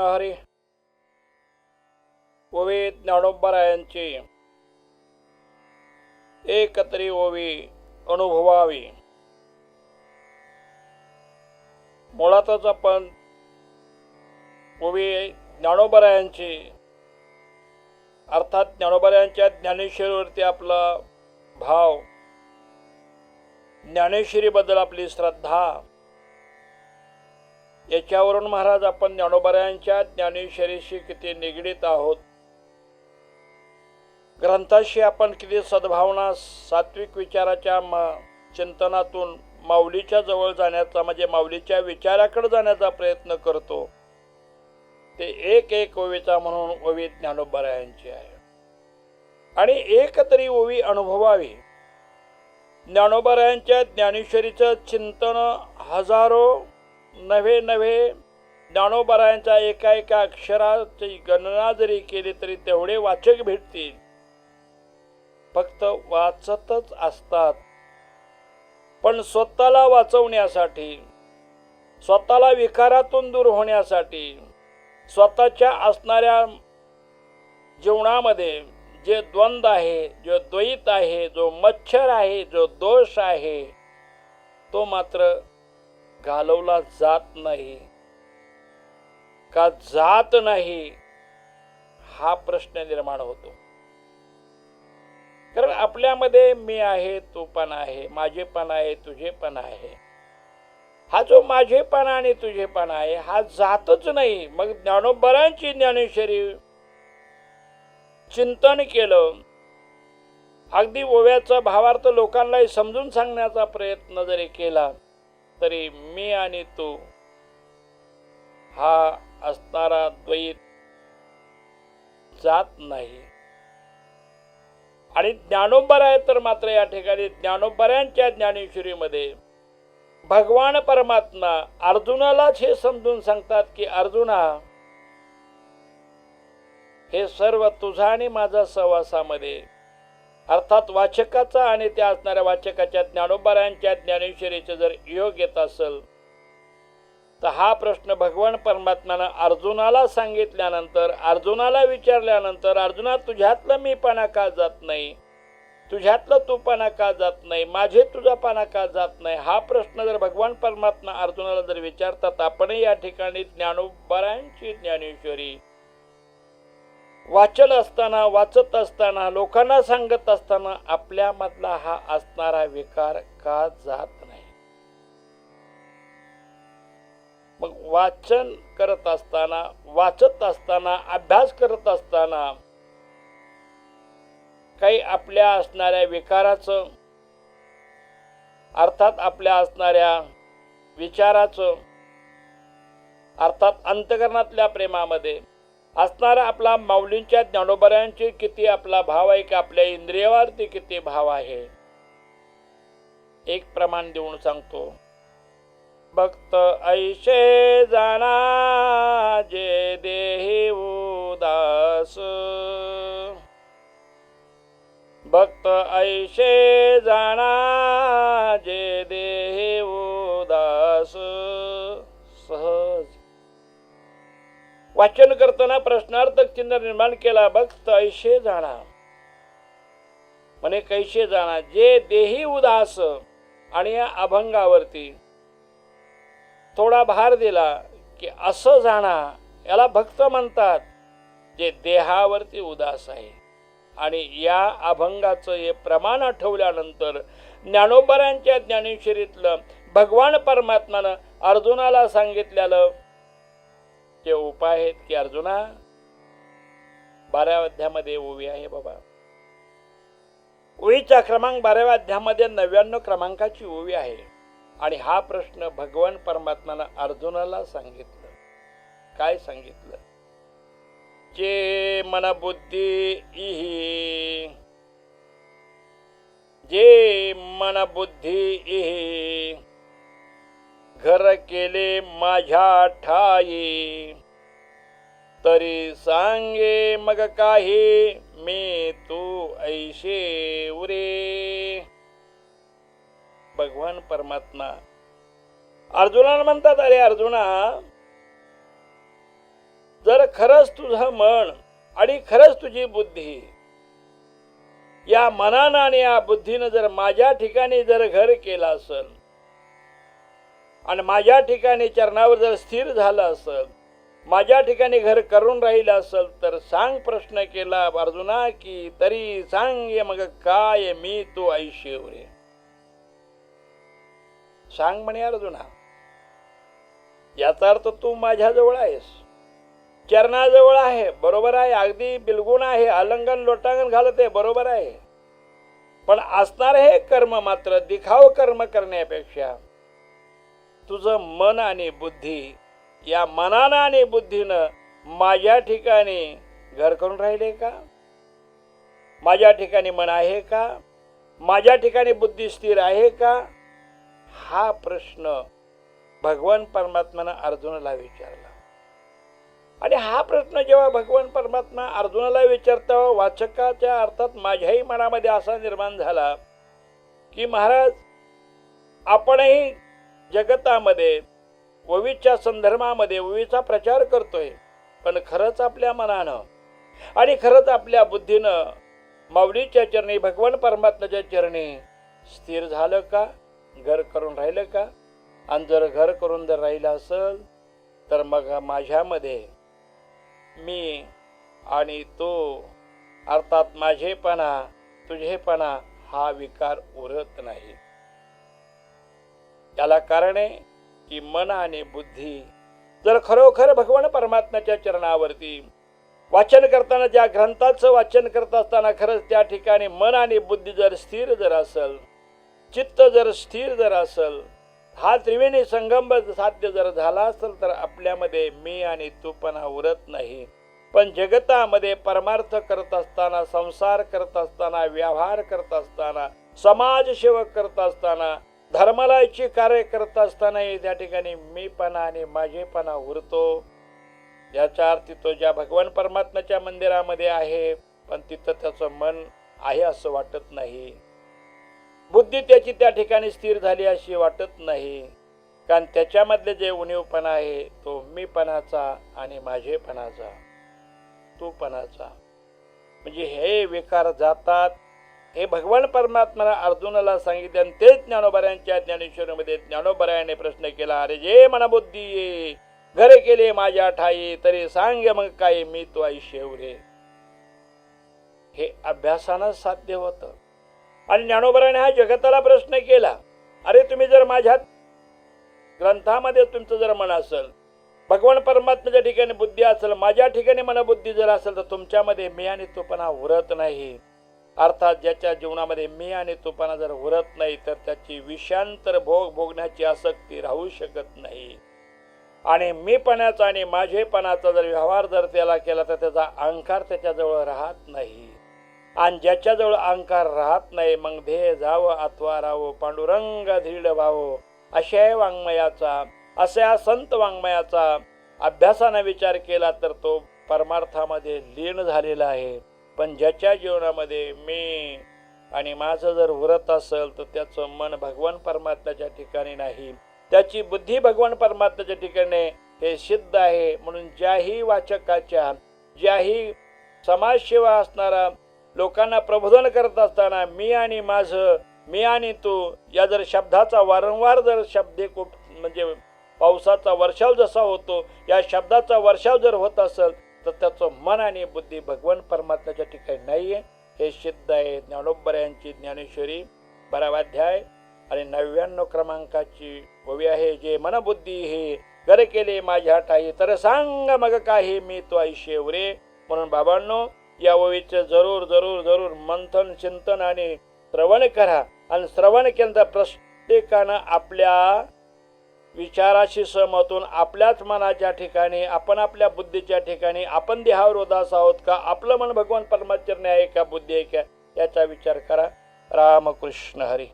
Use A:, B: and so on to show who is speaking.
A: हरी. ओवी ज्ञानोबरायांची एकत्री ओवी अनुभवावी. मुळातच आपण ओवी ज्ञानोबरायांची अर्थात ज्ञानोबरायांच्या ज्ञानेश्वरीवरती आपला भाव ज्ञानेश्वरीबद्दल आपली श्रद्धा याच्यावरून महाराज आपण ज्ञानोबऱ्यांच्या ज्ञानेश्वरीशी किती निगडीत आहोत? ग्रंथाशी आपण किती सद्भावना सात्विक विचाराच्या म चिंतनातून माऊलीच्या जवळ जाण्याचा म्हणजे माऊलीच्या विचाराकडे जाण्याचा प्रयत्न करतो. ते एक एक ओवीचा म्हणून ओवी ज्ञानोबरायांची आहे. आणि एक तरी ओवी अनुभवावी. ज्ञानोबऱ्यांच्या ज्ञानेश्वरीचं चिंतन हजारो नव्हे नव्हे ज्ञानोबरायांच्या एका एका अक्षराची गणना जरी केली तरी तेवढे वाचक भेटतील. फक्त वाचतच असतात. पण स्वतःला वाचवण्यासाठी स्वतःला विकारातून दूर होण्यासाठी स्वतःच्या असणाऱ्या जीवनामध्ये जे द्वंद्व आहे जो द्वैत आहे जो मच्छर आहे जो दोष आहे तो मात्र घालवला जात नाही. का जात नाही? हा प्रश्न निर्माण होतो. कारण आपल्यामध्ये मी आहे तू पण आहे माझे पण आहे तुझे पण आहे. हा जो माझेपणा आणि तुझेपणा आहे हा जातच नाही. मग ज्ञानोबरांची ज्ञानेश्वरी चिंतन केलं. अगदी ओव्याचा भावार्थ लोकांनाही समजून सांगण्याचा प्रयत्न जरी केला तरी मी आणि तू हा असणारा द्वैत जात नाही. आणि ज्ञानोबर आहे तर मात्र या ठिकाणी ज्ञानोबऱ्यांच्या ज्ञानेश्वरीमध्ये भगवान परमात्मा अर्जुनालाच हे समजून सांगतात की अर्जुना हे सर्व तुझा आणि माझा सहवासामध्ये अर्थात वाचकाचा आणि त्या असणाऱ्या वाचकाच्या ज्ञानोबरायांच्या ज्ञानेश्वरीचे जर योग येत असेल तर हा प्रश्न भगवान परमात्म्यानं अर्जुनाला सांगितल्यानंतर अर्जुनाला विचारल्यानंतर अर्जुना तुझ्यातलं मी पणा का जात नाही? तुझ्यातलं तू पणा का जात नाही? माझे तुझा पणा का जात नाही? हा प्रश्न जर भगवान परमात्मा अर्जुनाला जर विचारतात आपणही या ठिकाणी ज्ञानोबरायांची ज्ञानेश्वरी वाचन असताना वाचत असताना लोकांना सांगत असताना आपल्यामधला हा असणारा विकार का जात नाही? मग वाचन करत असताना वाचत असताना अभ्यास करत असताना काही आपल्या असणाऱ्या विकाराचं अर्थात आपल्या असणाऱ्या विचाराचं अर्थात अंतकरणातल्या प्रेमामध्ये असणारा आपला माऊलींच्या ज्ञानोबऱ्यांची किती आपला भाव आहे की आपल्या इंद्रियावरती किती भाव आहे. एक प्रमाण देऊन सांगतो. भक्त ऐशे जाणा जे देही उदास. भक्त ऐशे जाणा जे देही वाचन करताना प्रश्नार्थक चिन्ह निर्माण केला भक्त ऐशे जाणा. म्हणे कैसे जाणा. जे देही उदास आणि या अभंगावरती थोडा भार दिला की असं जाणा याला भक्त म्हणतात जे देहावरती उदास आहे. आणि या अभंगाचं हे प्रमाण आठवल्यानंतर ज्ञानोबरांच्या ज्ञानेश्वरीतलं भगवान परमात्मानं अर्जुनाला सांगितलेलं जे उपाय आहेत की अर्जुना बाराव्या अध्यामध्ये ओवी आहे बाबा. ओवीचा क्रमांक बाराव्या अध्यामध्ये नव्याण्णव क्रमांकाची ओवी आहे. आणि हा प्रश्न भगवान परमात्मानं अर्जुनाला सांगितलं. काय सांगितलं? जे मन बुद्धी इही जे मन बुद्धी इही घर केले माझ्या ठाई. तरी सांगे मग काही मी तू ऐशे उरे. भगवान परमात्मा. अर्जुनाला म्हणतात अरे अर्जुना जर खरंच तुझं मन आणि खरंच तुझी बुद्धी या मनानं आणि या बुद्धीनं जर माझ्या ठिकाणी जर घर केलं असेल आणि माझ्या ठिकाणी चरणावर जर स्थिर झालं असेल माझ्या ठिकाणी घर करून राहिलं असेल तर सांग प्रश्न केला अर्जुना की तरी सांग ये मग काय मी तो ऐशिवरे सांग म्हणे अर्जुना याचा अर्थ तू माझ्याजवळ आहेस. चरणाजवळ आहे बरोबर आहे अगदी बिलगुण आहे अलंगन लोटांगण घालत आहे बरोबर आहे. पण असणार हे कर्म मात्र दिखाव कर्म करण्यापेक्षा. तुझं मन आणि बुद्धी या मनानं आणि बुद्धीनं माझ्या ठिकाणी घर करून राहिले का? माझ्या ठिकाणी मन आहे का? माझ्या ठिकाणी बुद्धी स्थिर आहे का? हा प्रश्न भगवान परमात्म्यानं अर्जुनाला विचारला. आणि हा प्रश्न जेव्हा भगवान परमात्मा अर्जुनाला विचारता वाचकाच्या अर्थात माझ्याही मनामध्ये असा निर्माण झाला की महाराज आपणही जगतामध्ये ववीच्या संदर्भामध्ये ववीचा प्रचार करतोय. पण खरंच आपल्या मनानं आणि खरंच आपल्या बुद्धीनं माऊलीच्या चरणी भगवान परमात्म्याच्या चरणी स्थिर झालं का? घर करून राहिलं का? आणि जर घर करून जर राहिलं असेल तर मग माझ्यामध्ये मी आणि तो अर्थात माझेपणा तुझेपणा हा विकार उरत नाही. त्याला कारण आहे की मन आणि बुद्धी जर खरोखर भगवान परमात्म्याच्या चरणावरती वाचन करताना ज्या ग्रंथाचं वाचन करत असताना खरंच त्या ठिकाणी मन आणि बुद्धी जर स्थिर जर असल चित्त जर स्थिर जर असल हा त्रिवेणी संगम साध्य जर झाला असेल तर आपल्यामध्ये मी आणि तूपणा उरत नाही. पण जगतामध्ये परमार्थ करत असताना संसार करत असताना व्यवहार करत असताना समाजसेवक करत असताना धर्मालायची कार्य करत असतानाही त्या ठिकाणी मीपणा आणि माझेपणा उरतो. याचा अर्थ तो ज्या भगवान परमात्म्याच्या मंदिरामध्ये आहे पण तिथं त्याचं मन आहे असं वाटत नाही. बुद्धी त्याची त्या ठिकाणी स्थिर झाली अशी वाटत नाही. कारण त्याच्यामधले जे उणीवपणा आहे तो मीपणाचा आणि माझेपणाचा तूपणाचा म्हणजे हे विकार जातात हे भगवान परमात्म्याला अर्जुनाला सांगितले आणि तेच ज्ञानोबऱ्यांच्या ज्ञानेश्वरीमध्ये ज्ञानोबऱ्याने प्रश्न केला अरे जे मनबुद्धी ये घरे केले माझ्या ठाई तरी सांग मग काय मी तो आई शेवरे. हे अभ्यासानं साध्य होतं. आणि ज्ञानोबराने हा जगताला प्रश्न केला अरे तुम्ही जर माझ्या ग्रंथामध्ये तुमचं जर मन असेल भगवान परमात्म्याच्या ठिकाणी बुद्धी असेल माझ्या ठिकाणी मनबुद्धी जर असेल तर तुमच्यामध्ये मी आणि तोपणा उरत नाही. अर्थात ज्याच्या जीवनामध्ये मी आणि तुपाना जर उरत नाही तर त्याची विषांतर भोग भोगण्याची आसक्ती राहू शकत नाही. आणि मीपणाचा आणि माझेपणाचा जर व्यवहार जर त्याला केला तर त्याचा अहंकार त्याच्याजवळ राहत नाही. आणि ज्याच्याजवळ अहंकार राहत नाही मग ध्येय जावं अथवा राहावं पांडुरंग धीड व्हावं अशा वाङ्मयाचा अशा संत वाङ्मयाचा अभ्यासाने विचार केला तर तो परमार्थामध्ये लीन झालेला आहे. पण ज्याच्या जीवनामध्ये मी आणि माझं जर उरत असेल तर त्याचं मन भगवान परमात्म्याच्या ठिकाणी नाही. त्याची बुद्धी भगवान परमात्म्याच्या ठिकाणी हे सिद्ध आहे. म्हणून ज्याही वाचकाच्या ज्याही समाजसेवा असणारा लोकांना प्रबोधन करत असताना मी आणि माझं मी आणि तू या जर शब्दाचा वारंवार जर शब्द खूप म्हणजे पावसाचा वर्षाव जसा होतो या शब्दाचा वर्षाव जर होत असेल तर त्याचं मन आणि बुद्धी भगवान परमात्म्याच्या ठिकाणी नाही आहे हे सिद्ध आहे ज्ञानोबर यांची ज्ञानेश्वरी बरावाध्याय आणि नव्याण्णव क्रमांकाची ओवी आहे जे मनबुद्धी हे गर केले माझ्या ठाई तर सांग मग काही मी तो ऐशेवरे म्हणून बाबांनो या ओवीचं जरूर जरूर जरूर मंथन चिंतन आणि श्रवण करा. आणि श्रवण केलं तर प्रत्येकानं आपल्या विचाराशी सहमतून आपल्याच मनाच्या ठिकाणी आपण आपल्या बुद्धीच्या ठिकाणी आपण देहावर उदास आहोत का आपलं मन भगवान परमाचरणे आहे का बुद्धी आहे का याचा विचार करा. रामकृष्ण हरी.